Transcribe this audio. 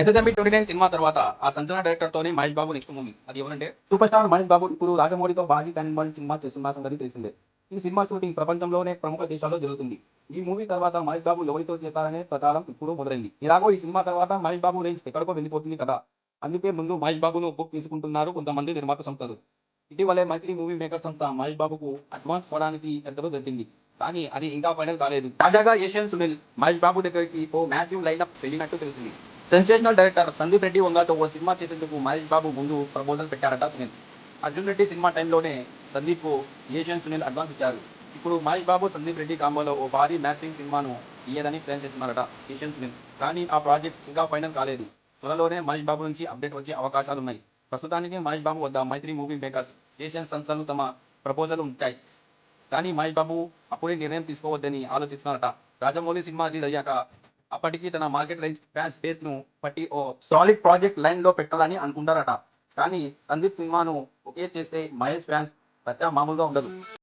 SSMB twenty nine cinema తర్వాత ఆ సంచలన డైరెక్టర్ తోనే మహేష్ బాబు నెక్స్ట్ మూవీ అది ఎవరంటే సూపర్ స్టార్ మహేష్ బాబు. ఇప్పుడు రాజమౌళితో బాజీ కన్వల్ సినిమా చేస్తున్న సంగతి తెలిసిందే. ఈ సినిమా షూటింగ్ ప్రపంచంలోనే ప్రముఖ దేశాల్లో జరుగుతుంది. ఈ మూవీ తర్వాత మహేష్ బాబు ఎవరితో చేస్తారనే ప్రచారం ఇప్పుడు మొదలైంది. ఇలాగో ఈ సినిమా తర్వాత మహేష్ బాబు రేంజ్ ఎక్కడికో వెళ్ళిపోతుంది కదా. అందుకే ముందు మహేష్ బాబును బుక్ తీసుకుంటున్నారు కొంతమంది నిర్మాత సంస్థలు. ఇటీవలే మైత్రి మూవీ మేకర్ సంస్థ మహేష్ బాబుకు అడ్వాన్స్ పోవడానికి ఎంతలో జరిగింది కానీ అది ఇంకా ఫైనల్ కాలేదు. తాజాగా ఏషియన్ సునీల్ మహేష్ బాబు దగ్గరికి ఓ లైన్ లైనప్ వెళ్ళినట్టు తెలిసింది సెన్సేషనల్ డైరెక్టర్ సందీప్ రెడ్డి వంగాతో ఓ సినిమా చేసేందుకు మహేష్ బాబు ముందు ప్రపోజల్ పెట్టారట సునీల్. అర్జున్ రెడ్డి సినిమా టైంలోనే సందీప్ ఏషియన్ సునీల్ అడ్వాన్స్ ఇచ్చారు. ఇప్పుడు మహేష్ బాబు సందీప్ రెడ్డి కాంబోలో ఓ భారీ మ్యాచింగ్ సినిమాను ఇయ్యదని ప్లాన్ చేస్తున్నారట ఏషియన్ సునీల్. కానీ ఆ ప్రాజెక్ట్ ఇంకా ఫైనల్ కాలేదు. త్వరలోనే మహేష్ బాబు నుంచి అప్డేట్ వచ్చే అవకాశాలు ఉన్నాయి. ప్రస్తుతానికి మహేష్ బాబు వద్ద మైత్రి మూవీ మేకర్స్ ఏషియన్ సంస్థలు తమ ప్రపోజల్ ఉంచాయి కానీ మహేష్ బాబు అప్పుడే నిర్ణయం తీసుకోవద్దని ఆలోచిస్తున్నారట. రాజమౌళి సినిమా రిలీజ్ అయ్యాక అప్పటికి తన మార్కెట్ రేంజ్ ఫ్యాన్స్ బేస్ను బట్టి ఓ సాలిడ్ ప్రాజెక్ట్ లైన్లో పెట్టాలని అనుకుంటారట. కానీ సందీప్ సినిమాను ఒకే చేస్తే మహేష్ ఫ్యాన్స్ పెద్ద మామూలుగా ఉండదు.